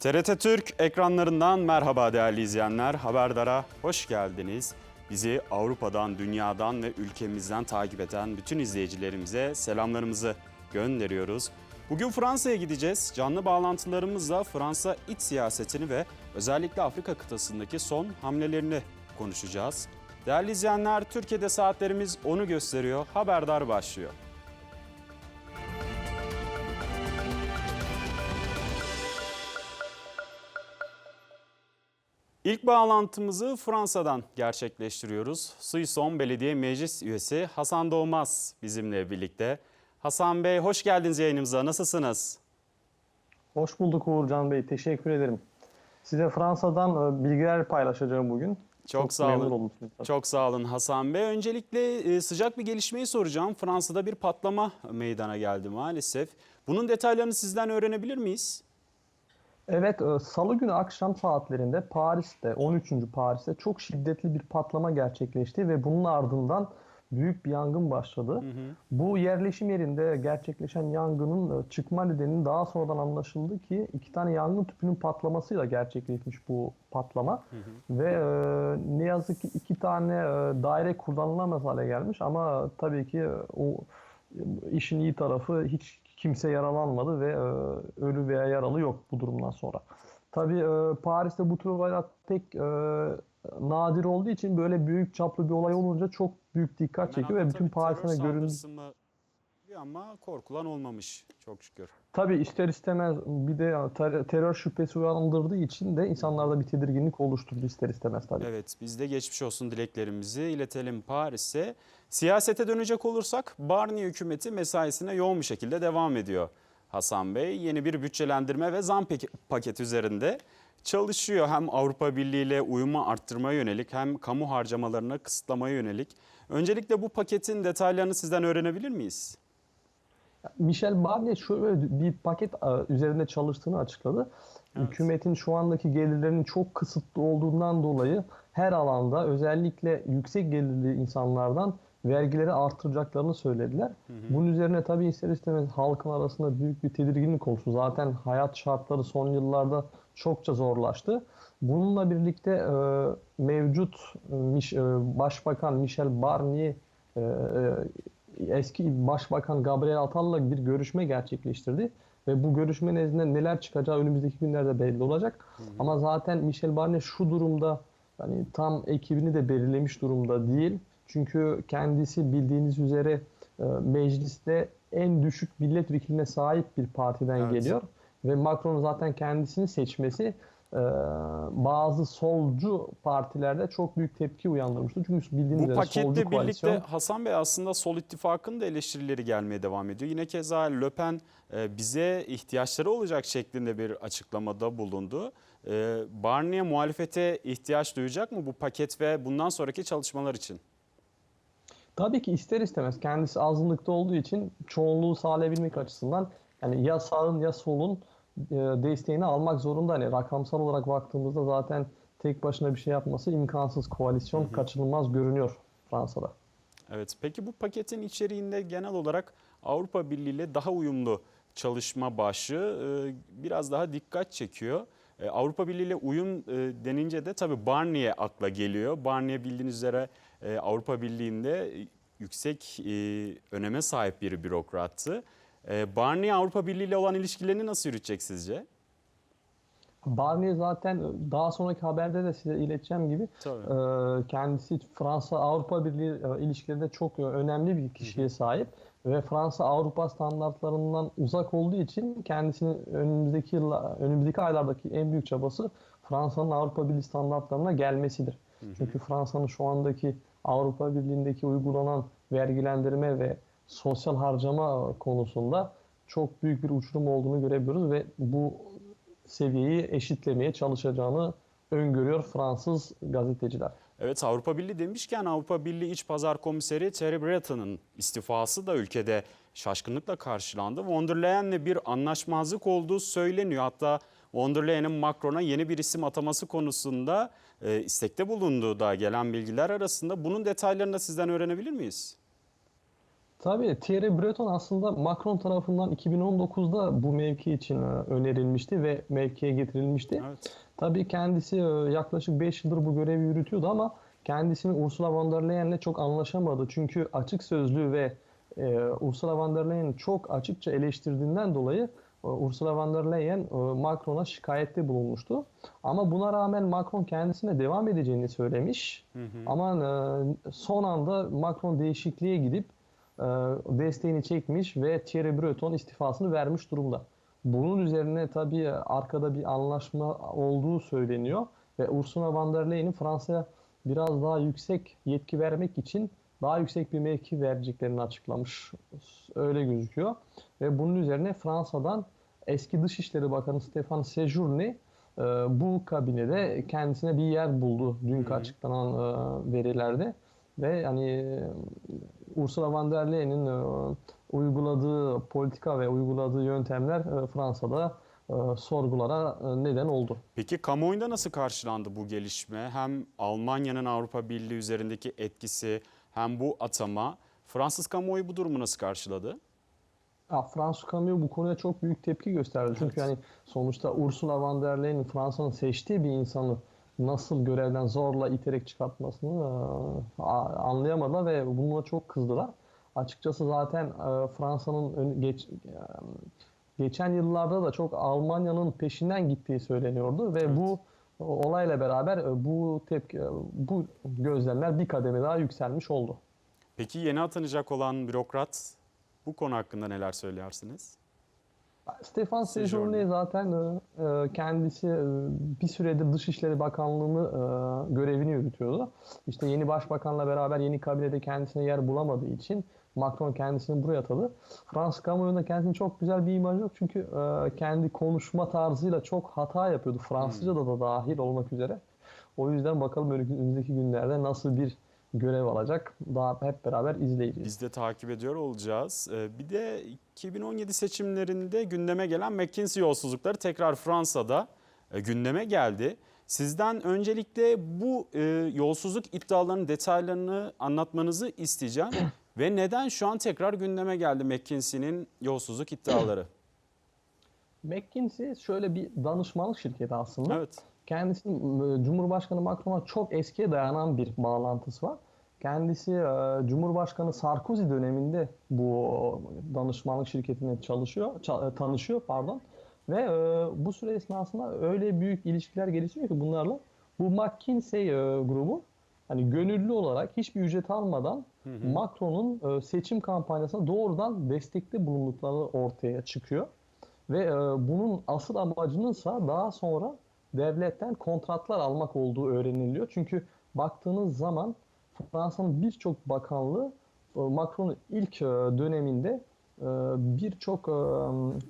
TRT Türk ekranlarından merhaba değerli izleyenler. Haberdara hoş geldiniz. Bizi Avrupa'dan, dünyadan ve ülkemizden takip eden bütün izleyicilerimize selamlarımızı gönderiyoruz. Bugün Fransa'ya gideceğiz. Canlı bağlantılarımızla Fransa iç siyasetini ve özellikle Afrika kıtasındaki son hamlelerini konuşacağız. Değerli izleyenler, Türkiye'de saatlerimiz onu gösteriyor. Haberdar başlıyor. İlk bağlantımızı Fransa'dan gerçekleştiriyoruz. Suison Belediye Meclis Üyesi Hasan Doğmaz bizimle birlikte. Hasan Bey hoş geldiniz yayınımıza. Nasılsınız? Hoş bulduk Uğurcan Bey. Teşekkür ederim. Size Fransa'dan e, bilgiler paylaşacağım bugün. Çok, sağ memnun olun. Çok sağ olun Hasan Bey. Öncelikle e, sıcak bir gelişmeyi soracağım. Fransa'da bir patlama meydana geldi maalesef. Bunun detaylarını sizden öğrenebilir miyiz? Evet, e, Salı günü akşam saatlerinde Paris'te, 13. Paris'te çok şiddetli bir patlama gerçekleşti ve bunun ardından büyük bir yangın başladı. Bu yerleşim yerinde gerçekleşen yangının e, çıkma nedeninin daha sonradan anlaşıldı ki iki tane yangın tüpünün patlamasıyla gerçekleşmiş bu patlama. Ve e, ne yazık ki iki tane e, daire kullanılamaz hale gelmiş ama tabii ki e, o işin iyi tarafı hiç kimse yaralanmadı ve e, ölü veya yaralı yok bu durumdan sonra. Tabii e, Paris'te bu tür olaylar pek e, nadir olduğu için böyle büyük çaplı bir olay olunca çok büyük dikkat çekiyor ve Hemen bütün Paris'e göründü. ama korkulan olmamış çok şükür. Tabii ister istemez bir de ter- terör şüphesi uyandırdığı için de insanlarda bir tedirginlik oluşturdu ister istemez tabii. Evet biz de geçmiş olsun dileklerimizi iletelim Paris'e. Siyasete dönecek olursak Barnier hükümeti mesaisine yoğun bir şekilde devam ediyor. Hasan Bey yeni bir bütçelendirme ve zam paketi üzerinde çalışıyor. Hem Avrupa Birliği ile uyumu arttırmaya yönelik hem kamu harcamalarını kısıtlamaya yönelik. Öncelikle bu paketin detaylarını sizden öğrenebilir miyiz? Michel Barnier şöyle bir paket üzerinde çalıştığını açıkladı. Evet. Hükümetin şu andaki gelirlerinin çok kısıtlı olduğundan dolayı her alanda özellikle yüksek gelirli insanlardan vergileri artıracaklarını söylediler. Bunun üzerine tabii ister istemez halkın arasında büyük bir tedirginlik oluştu. Zaten hayat şartları son yıllarda çokça zorlaştı. Bununla birlikte e, mevcut e, Mich- e, Başbakan Michel Barnier e, e, eski Başbakan Gabriel Attal'la bir görüşme gerçekleştirdi. Ve bu görüşme nezdinde neler çıkacağı önümüzdeki günlerde belli olacak. Ama zaten Michel Barnier şu durumda yani tam ekibini de belirlemiş durumda değil. Çünkü kendisi bildiğiniz üzere e, mecliste en düşük milletvekiline sahip bir partiden Evet. geliyor. Ve Macron'un zaten kendisini seçmesi e, bazı solcu partilerde çok büyük tepki uyandırmıştı. Çünkü bildiğiniz Bu üzere solcu paketle birlikte koalisyon Hasan Bey aslında Sol İttifakı'nın da eleştirileri gelmeye devam ediyor. Yine keza Le Pen e, bize ihtiyaçları olacak şeklinde bir açıklamada bulundu. E, Barnier muhalefete ihtiyaç duyacak mı bu paket ve bundan sonraki çalışmalar için? Tabii ki ister istemez kendisi azınlıkta olduğu için çoğunluğu sağlayabilmek açısından yani ya sağın ya solun e, desteğini almak zorunda. Hani rakamsal olarak baktığımızda zaten tek başına bir şey yapması imkansız. Koalisyon kaçınılmaz görünüyor Fransa'da. Evet. Peki bu paketin içeriğinde genel olarak Avrupa Birliği ile daha uyumlu çalışma başlığı e, biraz daha dikkat çekiyor. E, Avrupa Birliği ile uyum denince de tabii Barnier akla geliyor. Barnier bildiğiniz üzere e, Avrupa Birliği'nde e, yüksek e, öneme sahip bir bürokrattı. E, Barnier Avrupa Birliği ile olan ilişkilerini nasıl yürütecek sizce? Barnier zaten daha sonraki haberde de size ileteceğim gibi Tabii. e, kendisi Fransa-Avrupa Birliği e, ilişkilerinde çok önemli bir kişiye sahip ve Fransa Avrupa standartlarından uzak olduğu için kendisinin önümüzdeki yıllar, önümüzdeki aylardaki en büyük çabası Fransa'nın Avrupa Birliği standartlarına gelmesidir. Çünkü Fransa'nın şu andaki Avrupa Birliği'ndeki uygulanan vergilendirme ve sosyal harcama konusunda çok büyük bir uçurum olduğunu görebiliyoruz ve bu seviyeyi eşitlemeye çalışacağını öngörüyor Fransız gazeteciler. Evet Avrupa Birliği demişken Avrupa Birliği İç Pazar Komiseri Thierry Breton'un istifası da ülkede şaşkınlıkla karşılandı. Von der Leyen'le bir anlaşmazlık olduğu söyleniyor. Hatta von der Leyen'in Macron'a yeni bir isim ataması konusunda e, istekte bulunduğu da gelen bilgiler arasında. Bunun detaylarını da sizden öğrenebilir miyiz? Tabii Thierry Breton aslında Macron tarafından 2019'da bu mevki için e, önerilmişti ve mevkiye getirilmişti. Evet. Tabii kendisi e, yaklaşık 5 yıldır bu görevi yürütüyordu ama kendisini Ursula von der Leyen'le çok anlaşamadı. Çünkü açık sözlü ve e, Ursula von der Leyen'i çok açıkça eleştirdiğinden dolayı Ursula von der Leyen e, Macron'a şikayette bulunmuştu. Ama buna rağmen Macron kendisine devam edeceğini söylemiş. Hı hı. Ama e, son anda Macron değişikliğe gidip e, desteğini çekmiş ve Thierry Breton istifasını vermiş durumda. Bunun üzerine tabii arkada bir anlaşma olduğu söyleniyor ve Ursula von der Leyen'in Fransa'ya biraz daha yüksek yetki vermek için daha yüksek bir mevki vereceklerini açıklamış. Öyle gözüküyor. Ve bunun üzerine Fransa'dan eski Dışişleri Bakanı Stéphane Séjourné e, bu kabinede kendisine bir yer buldu dünkü açıklanan e, verilerde. Ve hani Ursula von der Leyen'in e, uyguladığı politika ve uyguladığı yöntemler Fransa'da sorgulara neden oldu. Peki kamuoyunda nasıl karşılandı bu gelişme? Hem Almanya'nın Avrupa Birliği üzerindeki etkisi hem bu atama. Fransız kamuoyu bu durumu nasıl karşıladı? Ya, Fransız kamuoyu bu konuya çok büyük tepki gösterdi. Çünkü Evet. yani sonuçta Ursula von der Leyen'in Fransa'nın seçtiği bir insanı nasıl görevden zorla iterek çıkartmasını e, anlayamadılar ve bununla çok kızdılar. Açıkçası zaten e, Fransa'nın geç, e, geçen yıllarda da çok Almanya'nın peşinden gittiği söyleniyordu ve Evet. bu olayla beraber e, bu tepki e, bu gözlemler bir kademe daha yükselmiş oldu. Peki yeni atanacak olan bürokrat bu konu hakkında neler söylersiniz? Stefan. Sejourné zaten e, kendisi bir süredir Dışişleri Bakanlığı'nı görevini yürütüyordu. İşte yeni başbakanla beraber yeni kabinede kendisine yer bulamadığı için Macron kendisini buraya atadı. Fransız kamuoyunda kendisinin çok güzel bir imajı yok çünkü e, kendi konuşma tarzıyla çok hata yapıyordu. Fransızca'da da dahil olmak üzere. O yüzden bakalım önümüzdeki günlerde nasıl bir görev alacak. Daha hep beraber izleyeceğiz. Biz de takip ediyor olacağız. Ee, Bir de 2017 seçimlerinde gündeme gelen McKinsey yolsuzlukları tekrar Fransa'da e, gündeme geldi. Sizden öncelikle bu e, yolsuzluk iddialarının detaylarını anlatmanızı isteyeceğim. Ve neden şu an tekrar gündeme geldi McKinsey'nin yolsuzluk iddiaları? McKinsey şöyle bir danışmanlık şirketi aslında. Evet. Kendisinin e, Cumhurbaşkanı Macron'a çok eskiye dayanan bir bağlantısı var. Kendisi e, Cumhurbaşkanı Sarkozy döneminde bu danışmanlık şirketine çalışıyor, ça- e, tanışıyor pardon. Ve e, bu süre esnasında öyle büyük ilişkiler gelişiyor ki bunlarla bu McKinsey e, grubu hani gönüllü olarak hiçbir ücret almadan Macron'un e, seçim kampanyasına doğrudan destekte bulundukları ortaya çıkıyor. Ve e, bunun asıl amacınınsa daha sonra devletten kontratlar almak olduğu öğreniliyor. Çünkü baktığınız zaman Fransa'nın birçok bakanlığı e, Macron'un ilk e, döneminde birçok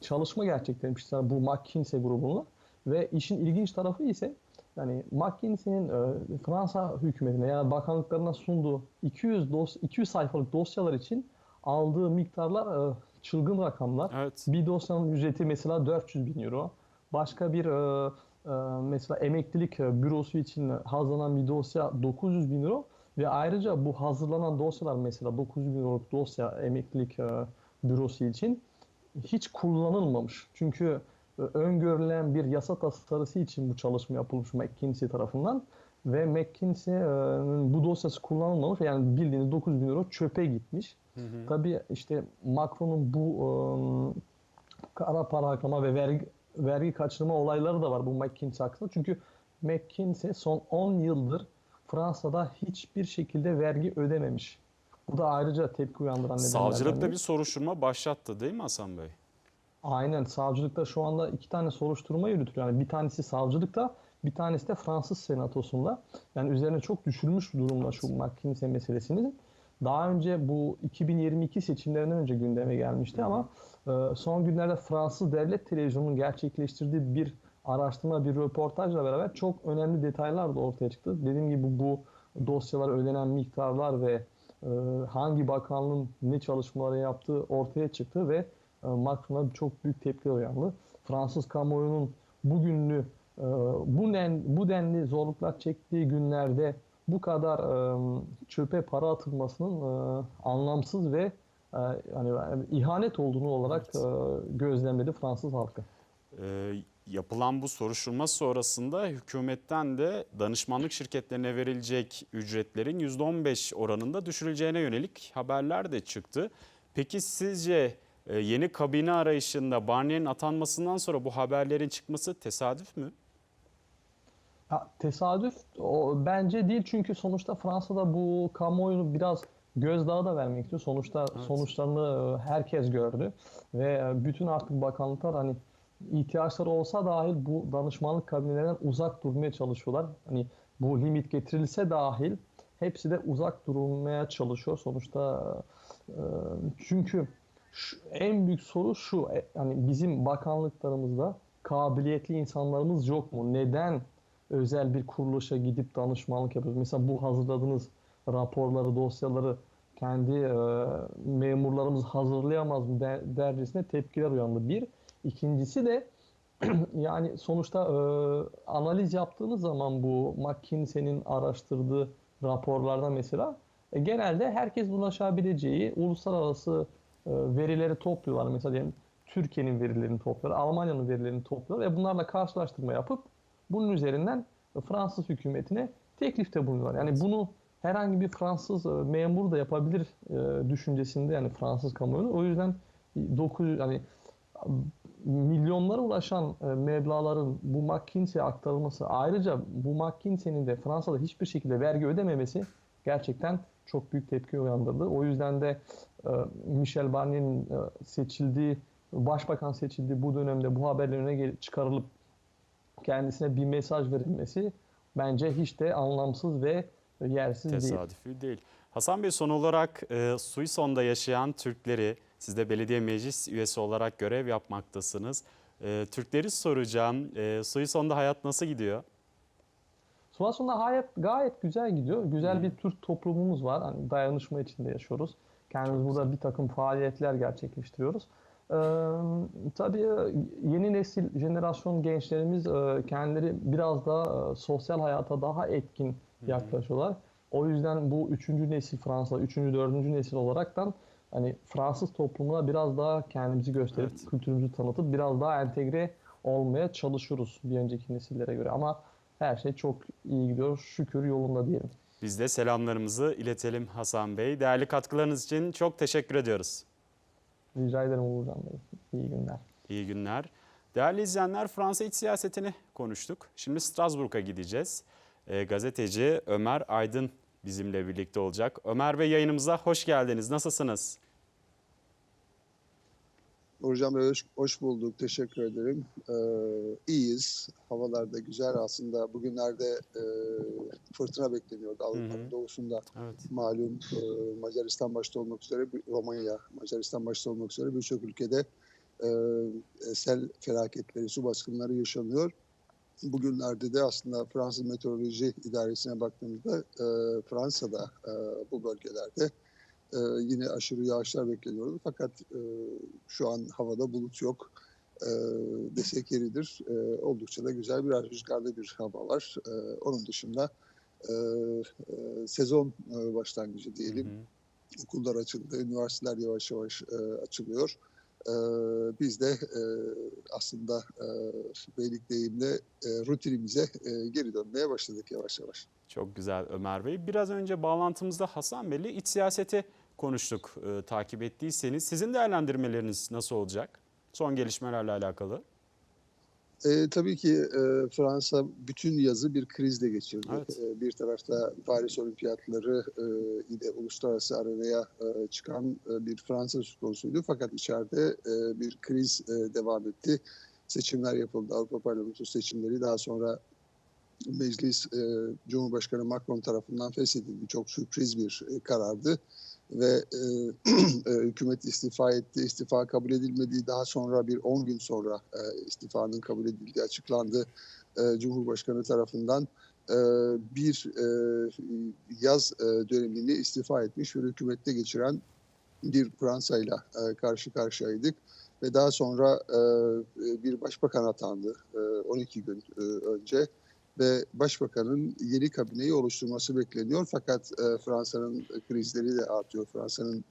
çalışma gerçekleştirmişler bu McKinsey grubunla. Ve işin ilginç tarafı ise yani McKinsey'nin e, Fransa hükümetine yani bakanlıklarına sunduğu 200 dos 200 sayfalık dosyalar için aldığı miktarlar e, çılgın rakamlar. Evet. Bir dosyanın ücreti mesela 400 bin euro. Başka bir e, e, mesela emeklilik bürosu için hazırlanan bir dosya 900 bin euro. Ve ayrıca bu hazırlanan dosyalar mesela 900 bin euroluk dosya emeklilik e, bürosu için hiç kullanılmamış. Çünkü öngörülen bir yasa tasarısı için bu çalışma yapılmış McKinsey tarafından. Ve McKinsey'nin bu dosyası kullanılmamış. Yani bildiğiniz 900 bin euro çöpe gitmiş. Hı hı. Tabii işte Macron'un bu ıı, kara para aklama ve vergi, vergi kaçırma olayları da var bu McKinsey hakkında. Çünkü McKinsey son 10 yıldır Fransa'da hiçbir şekilde vergi ödememiş. Bu da ayrıca tepki uyandıran nedenlerden Savcılıkta bir soruşturma başlattı değil mi Hasan Bey? Aynen savcılıkta şu anda iki tane soruşturma yürütülüyor. Yani bir tanesi savcılıkta, bir tanesi de Fransız senatosunda. Yani üzerine çok düşürmüş durumda şu McKinsey meselesini. Daha önce bu 2022 seçimlerinden önce gündeme gelmişti ama e, son günlerde Fransız Devlet Televizyonu'nun gerçekleştirdiği bir araştırma, bir röportajla beraber çok önemli detaylar da ortaya çıktı. Dediğim gibi bu dosyalar ödenen miktarlar ve e, hangi bakanlığın ne çalışmaları yaptığı ortaya çıktı ve Macron'a çok büyük tepki uyandı. Fransız kamuoyunun bugünlü e, bu, den, bu denli zorluklar çektiği günlerde bu kadar e, çöpe para atılmasının e, anlamsız ve e, hani ihanet olduğunu olarak e, gözlemledi Fransız halkı. Ee, yapılan bu soruşturma sonrasında hükümetten de danışmanlık şirketlerine verilecek ücretlerin %15 oranında düşürüleceğine yönelik haberler de çıktı. Peki sizce e, yeni kabine arayışında Barnier'in atanmasından sonra bu haberlerin çıkması tesadüf mü? Ha, tesadüf o, bence değil çünkü sonuçta Fransa'da bu kamuoyunu biraz gözdağı da vermek istiyor. Sonuçta Evet. sonuçlarını e, herkes gördü ve e, bütün artık bakanlıklar hani ihtiyaçları olsa dahil bu danışmanlık kabinelerinden uzak durmaya çalışıyorlar. Hani bu limit getirilse dahil hepsi de uzak durmaya çalışıyor. Sonuçta e, çünkü şu- en büyük soru şu e, hani bizim bakanlıklarımızda kabiliyetli insanlarımız yok mu? Neden özel bir kuruluşa gidip danışmanlık yapıyoruz? Mesela bu hazırladığınız raporları, dosyaları kendi e, memurlarımız hazırlayamaz mı der, dercesine tepkiler uyandı. Bir. İkincisi de yani sonuçta e, analiz yaptığınız zaman bu McKinsey'nin araştırdığı raporlarda mesela e, genelde herkes ulaşabileceği uluslararası e, verileri topluyorlar. Mesela diyelim Türkiye'nin verilerini topluyorlar, Almanya'nın verilerini topluyorlar ve bunlarla karşılaştırma yapıp bunun üzerinden Fransız hükümetine teklifte bulunuyorlar. Yani bunu herhangi bir Fransız e, memur da yapabilir e, düşüncesinde yani Fransız kamuoyu. O yüzden 900 hani milyonlara ulaşan e, meblağların bu McKinsey'e aktarılması ayrıca bu McKinsey'nin de Fransa'da hiçbir şekilde vergi ödememesi gerçekten çok büyük tepki uyandırdı. O yüzden de e, Michel Barnier'in e, seçildiği, başbakan seçildiği bu dönemde bu haberlerin öne çıkarılıp kendisine bir mesaj verilmesi bence hiç de anlamsız ve yersiz değil. Tesadüfi değil. Hasan Bey son olarak e, Suison'da yaşayan Türkleri, siz de belediye meclis üyesi olarak görev yapmaktasınız. E, Türkleri soracağım. E, Suison'da hayat nasıl gidiyor? Sonrasında hayat gayet güzel gidiyor. Güzel bir Türk toplumumuz var. Hani dayanışma içinde yaşıyoruz. Kendimiz burada bir takım faaliyetler gerçekleştiriyoruz. Ee, tabii yeni nesil jenerasyon gençlerimiz e, kendileri biraz daha e, sosyal hayata daha etkin yaklaşıyorlar. O yüzden bu üçüncü nesil Fransa, üçüncü, dördüncü nesil olaraktan hani Fransız toplumuna biraz daha kendimizi gösterip Evet. kültürümüzü tanıtıp biraz daha entegre olmaya çalışıyoruz bir önceki nesillere göre. Ama her şey çok iyi gidiyor. Şükür yolunda diyelim. Biz de selamlarımızı iletelim Hasan Bey. Değerli katkılarınız için çok teşekkür ediyoruz. Rica ederim Uğurcan Bey. İyi günler. İyi günler. Değerli izleyenler Fransa iç siyasetini konuştuk. Şimdi Strasbourg'a gideceğiz. E, gazeteci Ömer Aydın bizimle birlikte olacak. Ömer Bey yayınımıza hoş geldiniz. Nasılsınız? Bey hoş, hoş bulduk. Teşekkür ederim. Ee, iyiyiz. Havalar da güzel aslında. Bugünlerde e, fırtına bekleniyordu Avrupa'nın doğusunda. Evet. Malum e, Macaristan başta olmak üzere, Romanya, Macaristan başta olmak üzere birçok ülkede e, sel felaketleri, su baskınları yaşanıyor. Bugünlerde de aslında Fransız Meteoroloji İdaresi'ne baktığımızda e, Fransa'da e, bu bölgelerde e, yine aşırı yağışlar bekleniyordu. Fakat e, şu an havada bulut yok e, desek yeridir. E, oldukça da güzel bir rüzgarlı bir hava var. E, onun dışında e, e, sezon e, başlangıcı diyelim. Hı hı. Okullar açıldı, üniversiteler yavaş yavaş e, açılıyor. E, biz de e, aslında e, beylik deyimle e, rutinimize e, geri dönmeye başladık yavaş yavaş. Çok güzel Ömer Bey. Biraz önce bağlantımızda Hasan Bey'le iç siyaseti konuştuk e, takip ettiyseniz. Sizin değerlendirmeleriniz nasıl olacak? Son gelişmelerle alakalı. E, tabii ki e, Fransa bütün yazı bir krizle geçirdi. Evet. E, bir tarafta Paris Olimpiyatları e, ile uluslararası arenaya e, çıkan e, bir Fransa söz konusuydu. Fakat içeride e, bir kriz e, devam etti. Seçimler yapıldı. Avrupa Parlamentosu seçimleri daha sonra meclis e, Cumhurbaşkanı Macron tarafından feshedildi. Çok sürpriz bir e, karardı ve e, e, hükümet istifa etti. İstifa kabul edilmediği daha sonra bir 10 gün sonra e, istifanın kabul edildiği açıklandı e, Cumhurbaşkanı tarafından. E, bir e, yaz e, dönemini istifa etmiş ve hükümette geçiren bir Fransa'yla e, karşı karşıyaydık. Ve daha sonra e, bir başbakan atandı e, 12 gün e, önce ve başbakanın yeni kabineyi oluşturması bekleniyor. Fakat e, Fransa'nın krizleri de artıyor. Fransa'nın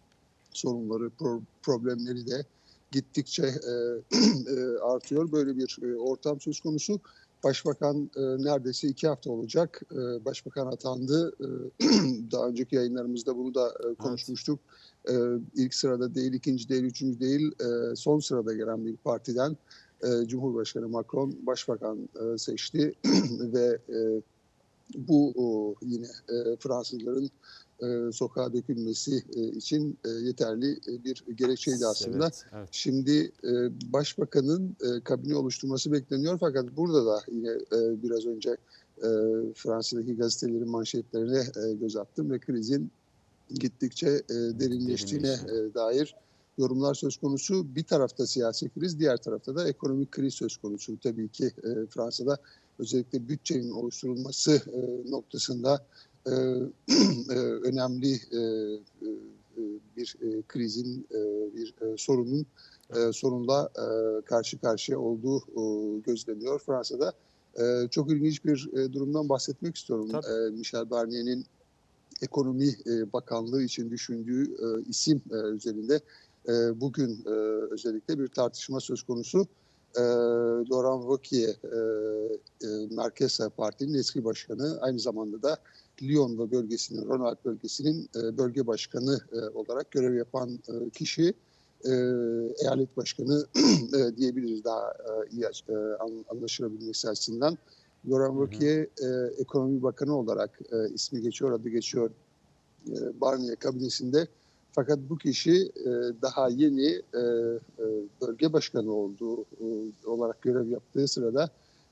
sorunları, pro- problemleri de gittikçe e, e, artıyor. Böyle bir e, ortam söz konusu. Başbakan e, neredeyse iki hafta olacak. E, Başbakan atandı. E, daha önceki yayınlarımızda bunu da e, konuşmuştuk. E, ilk sırada değil, ikinci değil, üçüncü değil, e, son sırada gelen bir partiden e, Cumhurbaşkanı Macron başbakan e, seçti ve e, bu o, yine e, Fransızların e, sokağa dökülmesi e, için e, yeterli e, bir gerekçeydi aslında. Evet, evet. Şimdi e, başbakanın e, kabine oluşturması bekleniyor fakat burada da yine e, biraz önce e, Fransa'daki gazetelerin manşetlerine e, göz attım ve krizin gittikçe e, derinleştiğine e, dair yorumlar söz konusu. Bir tarafta siyasi kriz, diğer tarafta da ekonomik kriz söz konusu. Tabii ki e, Fransa'da özellikle bütçenin oluşturulması e, noktasında e, e, önemli e, e, e, bir e, krizin, e, bir e, sorunun e, sorunla e, karşı karşıya olduğu e, gözleniyor Fransa'da. E, çok ilginç bir e, durumdan bahsetmek istiyorum. Tabii. E, Michel Barnier'in Ekonomi e, Bakanlığı için düşündüğü e, isim e, üzerinde e, bugün e, özellikle bir tartışma söz konusu. E, Laurent Wauquiez, e, e, Merkez Parti'nin eski başkanı, aynı zamanda da Lyon ve bölgesinin, Rhône-Alpes bölgesinin e, bölge başkanı e, olarak görev yapan e, kişi, e, eyalet başkanı e, diyebiliriz daha e, iyi e, an- anlaşılabilmesi açısından. Laurent Wauquiez e, ekonomi bakanı olarak e, ismi geçiyor, adı geçiyor e, Barnier kabinesinde. Fakat bu kişi e, daha yeni e, e, bölge başkanı olduğu e, olarak görev yaptığı sırada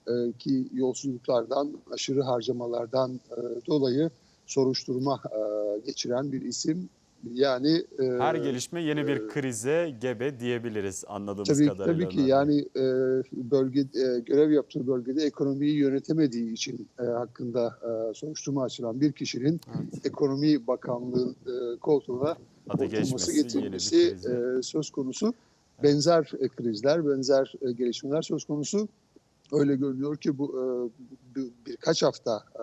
e, ki yolsuzluklardan, aşırı harcamalardan e, dolayı soruşturma e, geçiren bir isim. Yani e, Her gelişme yeni bir e, krize gebe diyebiliriz anladığımız Tabii, kadarıyla. tabii ki yani e, bölge e, görev yaptığı bölgede ekonomiyi yönetemediği için e, hakkında e, soruşturma açılan bir kişinin Evet. ekonomi bakanlığı e, koltuğuna Adı geçmesi bir getirilmesi e, söz konusu. Benzer e, krizler, benzer e, gelişmeler söz konusu. Öyle görünüyor ki bu e, bir- birkaç hafta e,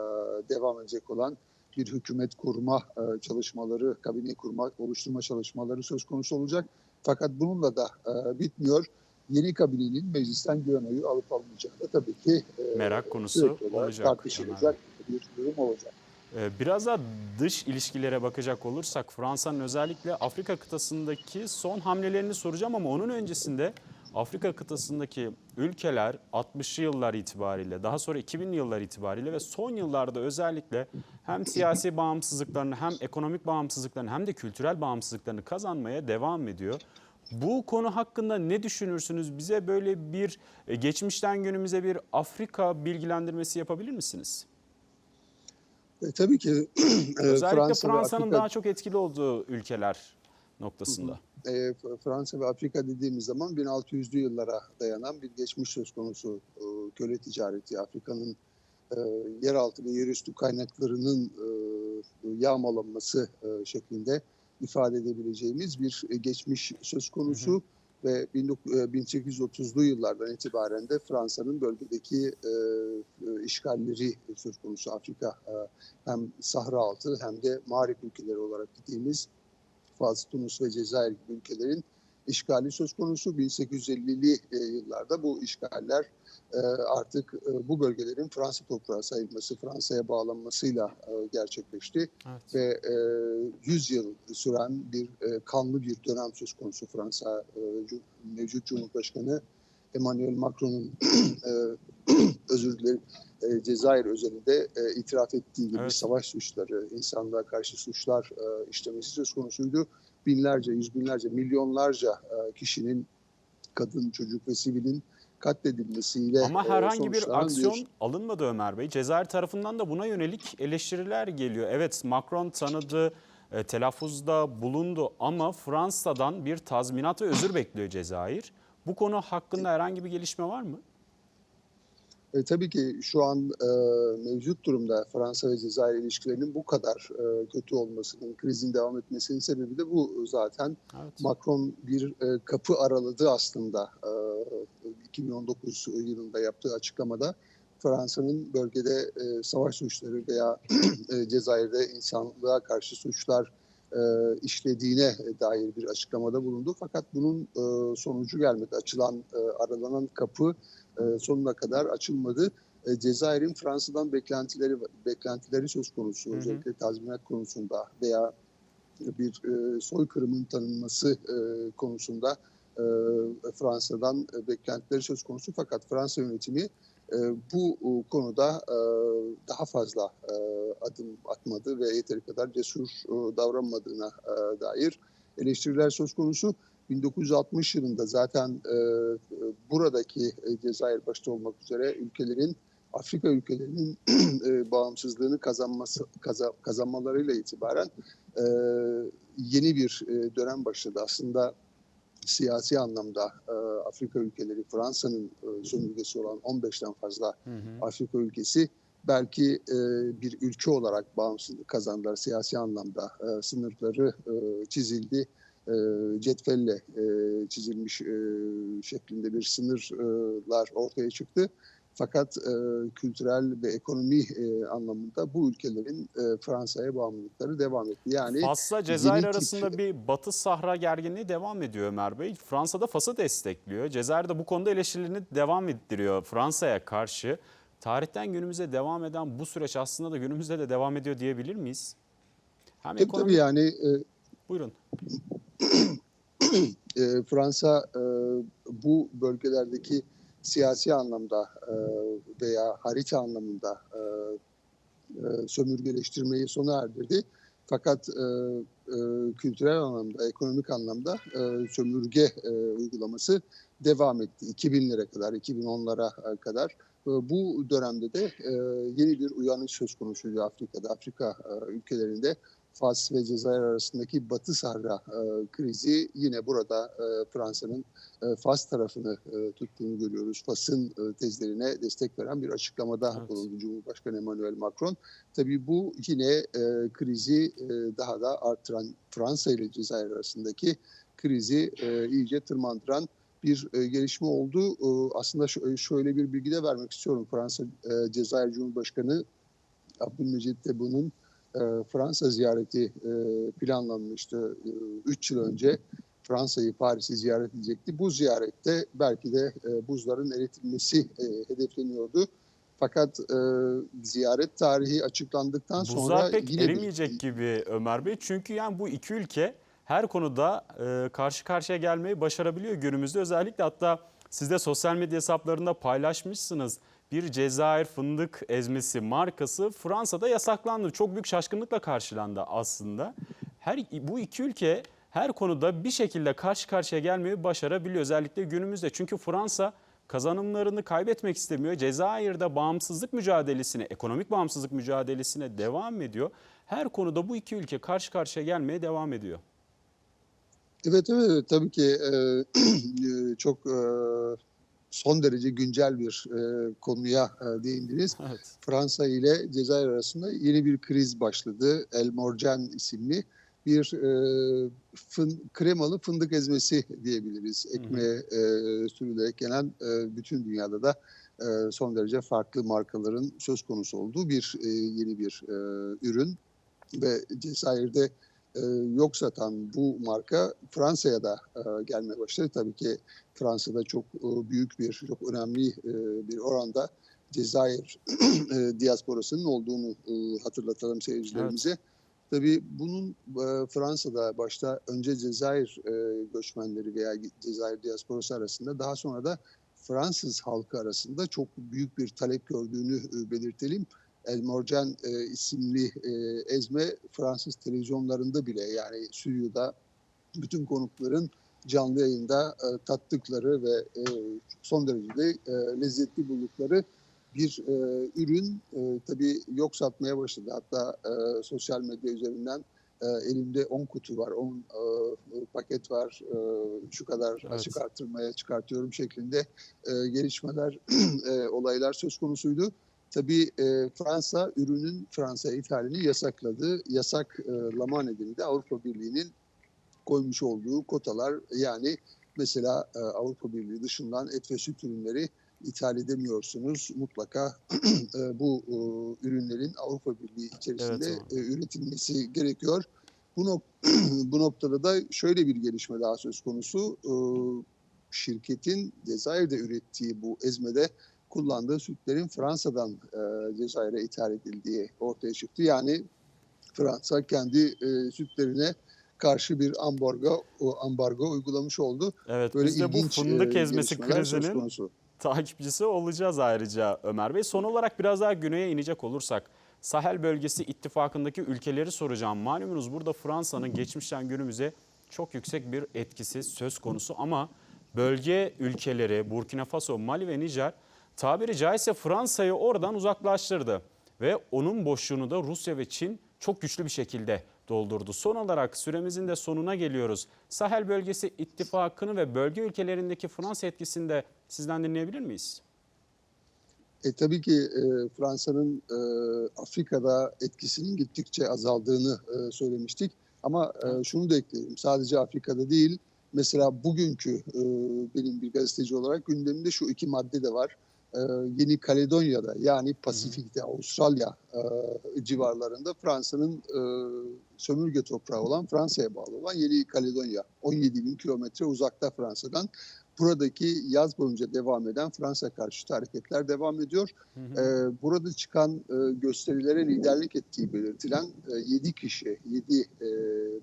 devam edecek olan bir hükümet kurma e, çalışmaları, kabine kurma, oluşturma çalışmaları söz konusu olacak. Fakat bununla da e, bitmiyor. Yeni kabinenin meclisten oyu alıp almayacağı da tabii ki e, Merak konusu olacak. tartışılacak bir durum olacak. Ee, Biraz da dış ilişkilere bakacak olursak Fransa'nın özellikle Afrika kıtasındaki son hamlelerini soracağım ama onun öncesinde Afrika kıtasındaki ülkeler 60'lı yıllar itibariyle daha sonra 2000'li yıllar itibariyle ve son yıllarda özellikle hem siyasi bağımsızlıklarını hem ekonomik bağımsızlıklarını hem de kültürel bağımsızlıklarını kazanmaya devam ediyor. Bu konu hakkında ne düşünürsünüz? Bize böyle bir e, geçmişten günümüze bir Afrika bilgilendirmesi yapabilir misiniz? E, tabii ki e, Özellikle Fransa Fransa'nın Afrika daha çok etkili olduğu ülkeler noktasında. e, Fransa ve Afrika dediğimiz zaman 1600'lü yıllara dayanan bir geçmiş söz konusu. E, köle ticareti, Afrika'nın e, yeraltı ve yerüstü kaynaklarının e, yağmalanması e, şeklinde ifade edebileceğimiz bir e, geçmiş söz konusu. Ve 19 e, 1830'lu yıllardan itibaren de Fransa'nın bölgedeki e, e, işgalleri söz konusu. Afrika e, hem Sahra altı hem de Mağrip ülkeleri olarak dediğimiz Fas, Tunus ve Cezayir gibi ülkelerin işgali söz konusu. 1850'li e, yıllarda bu işgaller e, artık e, bu bölgelerin Fransa toprağı sayılması, Fransa'ya bağlanmasıyla gerçekleşti. Evet. Ve e, 100 yıl süren bir kanlı bir dönem söz konusu Fransa cu- mevcut Cumhurbaşkanı Emmanuel Macron'un özür dilerim Cezayir özelinde itiraf ettiği gibi Evet. savaş suçları, insanlığa karşı suçlar işlemesi söz konusuydu. Binlerce, yüz binlerce, milyonlarca e, kişinin kadın, çocuk ve sivilin katledilmesiyle Ama e, herhangi bir aksiyon bir alınmadı Ömer Bey. Cezayir tarafından da buna yönelik eleştiriler geliyor. Evet Macron tanıdı, e, telaffuzda bulundu ama Fransa'dan bir tazminat ve özür bekliyor Cezayir. Bu konu hakkında herhangi bir gelişme var mı? E, tabii ki şu an e, mevcut durumda Fransa ve Cezayir ilişkilerinin bu kadar e, kötü olmasının, krizin devam etmesinin sebebi de bu zaten. Evet. Macron bir e, kapı araladı aslında e, 2019 yılında yaptığı açıklamada. Fransa'nın bölgede e, savaş suçları veya e, Cezayir'de insanlığa karşı suçlar e, işlediğine dair bir açıklamada bulundu. Fakat bunun e, sonucu gelmedi. Açılan, e, aralanan kapı e, sonuna kadar açılmadı. E, Cezayir'in Fransa'dan beklentileri beklentileri söz konusu. Hı hı. Özellikle tazminat konusunda veya bir e, soykırımın tanınması e, konusunda e, Fransa'dan e, beklentileri söz konusu. Fakat Fransa yönetimi e, bu e, konuda e, daha fazla e, adım atmadı ve yeteri kadar cesur e, davranmadığına e, dair eleştiriler söz konusu. 1960 yılında zaten e, buradaki e, Cezayir başta olmak üzere ülkelerin Afrika ülkelerinin e, bağımsızlığını kazanması kaza- kazanmalarıyla itibaren e, yeni bir e, dönem başladı. Aslında siyasi anlamda e, Afrika ülkeleri Fransa'nın e, sömürgesi olan 15'ten fazla Hı hı. Afrika ülkesi belki e, bir ülke olarak bağımsızlık kazandılar siyasi anlamda. E, sınırları e, çizildi. E, cetvelle e, çizilmiş e, şeklinde bir sınırlar ortaya çıktı. Fakat e, kültürel ve ekonomi e, anlamında bu ülkelerin e, Fransa'ya bağımlılıkları devam etti. Yani Fas'la Cezayir yeni tip- arasında bir Batı Sahra gerginliği devam ediyor Ömer Bey. Fransa'da Fas'ı destekliyor. Cezayir de bu konuda eleştirilerini devam ettiriyor Fransa'ya karşı. Tarihten günümüze devam eden bu süreç aslında da günümüzde de devam ediyor diyebilir miyiz? Hem tabii, ekonomi... tabii yani e, Buyurun. e, Fransa e, bu bölgelerdeki siyasi anlamda e, veya harita anlamında e, e, sömürgeleştirmeyi sona erdirdi. Fakat e, e, kültürel anlamda, ekonomik anlamda e, sömürge e, uygulaması devam etti. 2000'lere kadar, 2010'lara kadar. E, bu dönemde de e, yeni bir uyanış söz konusuydu Afrika'da, Afrika e, ülkelerinde. Fas ve Cezayir arasındaki Batı Sahra e, krizi yine burada e, Fransa'nın e, Fas tarafını e, tuttuğunu görüyoruz. Fas'ın e, tezlerine destek veren bir açıklamada Evet. bulundu Cumhurbaşkanı Emmanuel Macron. Tabii bu yine e, krizi e, daha da artıran Fransa ile Cezayir arasındaki krizi e, iyice tırmandıran bir e, gelişme oldu. E, aslında şö- şöyle bir bilgi de vermek istiyorum. Fransa e, Cezayir Cumhurbaşkanı Abdülmecit Tebboun'un e, Fransa ziyareti e, planlanmıştı 3 yıl önce. Fransa'yı, Paris'i ziyaret edecekti. Bu ziyarette belki de e, buzların eritilmesi e, hedefleniyordu. Fakat e, ziyaret tarihi açıklandıktan sonra Buzlar pek yine bir- erimeyecek gibi Ömer Bey. Çünkü yani bu iki ülke her konuda e, karşı karşıya gelmeyi başarabiliyor günümüzde. Özellikle hatta siz de sosyal medya hesaplarında paylaşmışsınız. Bir Cezayir fındık ezmesi markası Fransa'da yasaklandı. Çok büyük şaşkınlıkla karşılandı aslında. Her bu iki ülke her konuda bir şekilde karşı karşıya gelmeyi başarabiliyor özellikle günümüzde. Çünkü Fransa kazanımlarını kaybetmek istemiyor. Cezayir'de bağımsızlık mücadelesine, ekonomik bağımsızlık mücadelesine devam ediyor. Her konuda bu iki ülke karşı karşıya gelmeye devam ediyor. Evet evet tabii ki e, e, çok e, son derece güncel bir e, konuya e, değindiniz. Evet. Fransa ile Cezayir arasında yeni bir kriz başladı. El Morcan isimli bir e, fın, kremalı fındık ezmesi diyebiliriz. Ekmeğe e, sürülerek yenen e, bütün dünyada da e, son derece farklı markaların söz konusu olduğu bir e, yeni bir e, ürün ve Cezayir'de e, yok satan bu marka Fransa'ya da e, gelmeye başladı. Tabii ki Fransa'da çok e, büyük bir, çok önemli e, bir oranda Cezayir e, diasporasının olduğunu e, hatırlatalım seyircilerimize. Tabii bunun e, Fransa'da başta önce Cezayir e, göçmenleri veya Cezayir diasporası arasında daha sonra da Fransız halkı arasında çok büyük bir talep gördüğünü e, belirtelim. El Morcan e, isimli e, ezme Fransız televizyonlarında bile yani stüdyoda bütün konukların canlı yayında e, tattıkları ve e, son derece de e, lezzetli buldukları bir e, ürün e, tabii yok satmaya başladı. Hatta e, sosyal medya üzerinden e, elimde 10 kutu var, 10 e, paket var, e, şu kadar Evet. açık artırmaya çıkartıyorum şeklinde e, gelişmeler, e, olaylar söz konusuydu. Tabii e, Fransa ürünün Fransa'ya ithalini yasakladı. Yasaklama nedeni de Avrupa Birliği'nin koymuş olduğu kotalar yani mesela e, Avrupa Birliği dışından et ve süt ürünleri ithal edemiyorsunuz. Mutlaka e, bu e, ürünlerin Avrupa Birliği içerisinde Evet, e, üretilmesi gerekiyor. Bu, nok- bu noktada da şöyle bir gelişme daha söz konusu. Ee, şirketin Cezayir'de ürettiği bu ezmede kullandığı sütlerin Fransa'dan e, Cezayir'e ithal edildiği ortaya çıktı. Yani Fransa kendi e, sütlerine karşı bir ambargo, o ambargo uygulamış oldu. Evet Böyle biz de bu ilginç fındık e, ezmesi krizinin takipçisi olacağız ayrıca Ömer Bey. Son olarak biraz daha güneye inecek olursak Sahel bölgesi ittifakındaki ülkeleri soracağım. Malumunuz burada Fransa'nın geçmişten günümüze çok yüksek bir etkisi söz konusu ama bölge ülkeleri Burkina Faso, Mali ve Nijer tabiri caizse Fransa'yı oradan uzaklaştırdı. Ve onun boşluğunu da Rusya ve Çin çok güçlü bir şekilde doldurdu. Son olarak süremizin de sonuna geliyoruz. Sahel bölgesi ittifakını ve bölge ülkelerindeki Fransa etkisini de sizden dinleyebilir miyiz? E, tabii ki e, Fransa'nın e, Afrika'da etkisinin gittikçe azaldığını e, söylemiştik. Ama e, şunu da ekleyelim. Sadece Afrika'da değil, mesela bugünkü e, benim bir gazeteci olarak gündemimde şu iki madde de var. E, Yeni Kaledonya'da yani Pasifik'te, Avustralya e, civarlarında Fransa'nın e, sömürge toprağı olan Fransa'ya bağlı olan Yeni Kaledonya. 17 bin kilometre uzakta Fransa'dan. Buradaki yaz boyunca devam eden Fransa karşıtı hareketler devam ediyor. Ee, burada çıkan e, gösterilere liderlik ettiği belirtilen 7 kişi, 7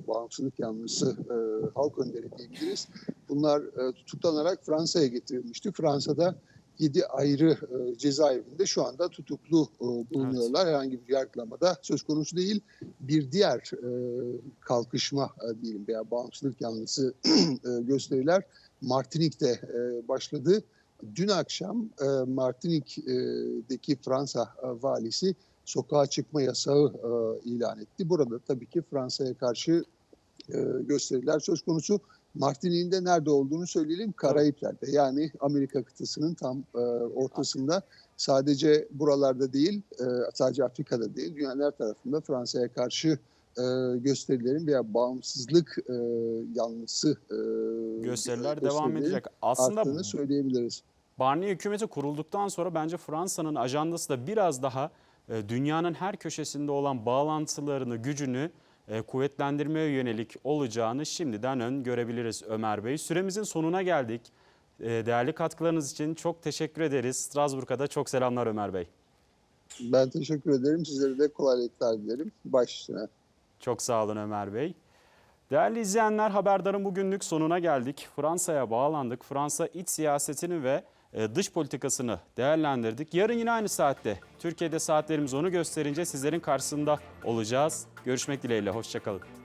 bağımsızlık yanlısı e, halk önderi diyebiliriz. Bunlar e, tutuklanarak Fransa'ya getirilmişti. Fransa'da 7 ayrı e, cezaevinde şu anda tutuklu e, bulunuyorlar. Herhangi bir yargılamada söz konusu değil. Bir diğer e, kalkışma e, diyelim veya bağımsızlık yanlısı e, gösteriler Martinik'te e, başladı. Dün akşam e, Martinik'teki Fransa e, valisi sokağa çıkma yasağı e, ilan etti. Burada tabii ki Fransa'ya karşı e, gösteriler söz konusu. Martinik'in de nerede olduğunu söyleyelim. Karayipler'de yani Amerika kıtasının tam e, ortasında. Sadece buralarda değil, e, sadece Afrika'da değil, dünyanın her tarafında Fransa'ya karşı e, gösterilerin veya bağımsızlık e, yanlısı e, Gösteriler devam gösterilerin edecek. Aslında söyleyebiliriz. Barnier hükümeti kurulduktan sonra bence Fransa'nın ajandası da biraz daha e, dünyanın her köşesinde olan bağlantılarını, gücünü e, kuvvetlendirmeye yönelik olacağını şimdiden ön görebiliriz Ömer Bey. Süremizin sonuna geldik. E, Değerli katkılarınız için çok teşekkür ederiz. Strasbourg'a da çok selamlar Ömer Bey. Ben teşekkür ederim. Sizlere de kolaylıklar dilerim. Baş üstüne. Çok sağ olun Ömer Bey. Değerli izleyenler Haberdar'ın bugünlük sonuna geldik. Fransa'ya bağlandık. Fransa iç siyasetini ve e, dış politikasını değerlendirdik. Yarın yine aynı saatte Türkiye'de saatlerimiz onu gösterince sizlerin karşısında olacağız. Görüşmek dileğiyle. Hoşçakalın.